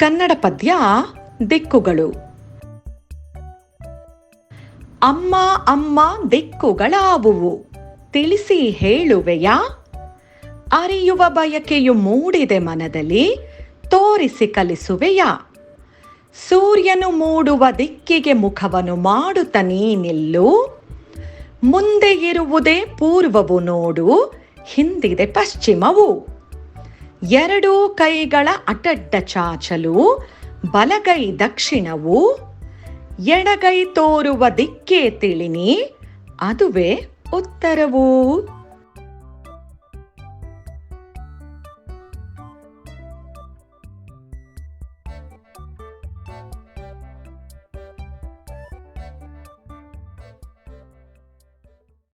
ಕನ್ನಡ ಪದ್ಯ ದಿಕ್ಕುಗಳು. ಅಮ್ಮ ಅಮ್ಮ ದಿಕ್ಕುಗಳಾವುವು? ತಿಳಿಸಿ ಹೇಳುವೆಯಾ? ಅರಿಯುವ ಬಯಕೆಯು ಮೂಡಿದೆ ಮನದಲ್ಲಿ, ತೋರಿಸಿ ಕಲಿಸುವೆಯಾ? ಸೂರ್ಯನು ಮೂಡುವ ದಿಕ್ಕಿಗೆ ಮುಖವನ್ನು ಮಾಡುತ್ತ ನೀನಿಲ್ಲು? ಮುಂದೆ ಇರುವುದೇ ಪೂರ್ವವು ನೋಡು, ಹಿಂದಿದೆ ಪಶ್ಚಿಮವು. ಎರಡೂ ಕೈಗಳ ಅಟಡ್ಡ ಚಾಚಲು ಬಲಗೈ ದಕ್ಷಿಣವು ಎಡಗೈ ತೋರುವ ದಿಕ್ಕೇ ತಿಳಿನಿ ಅದುವೇ ಉತ್ತರವು.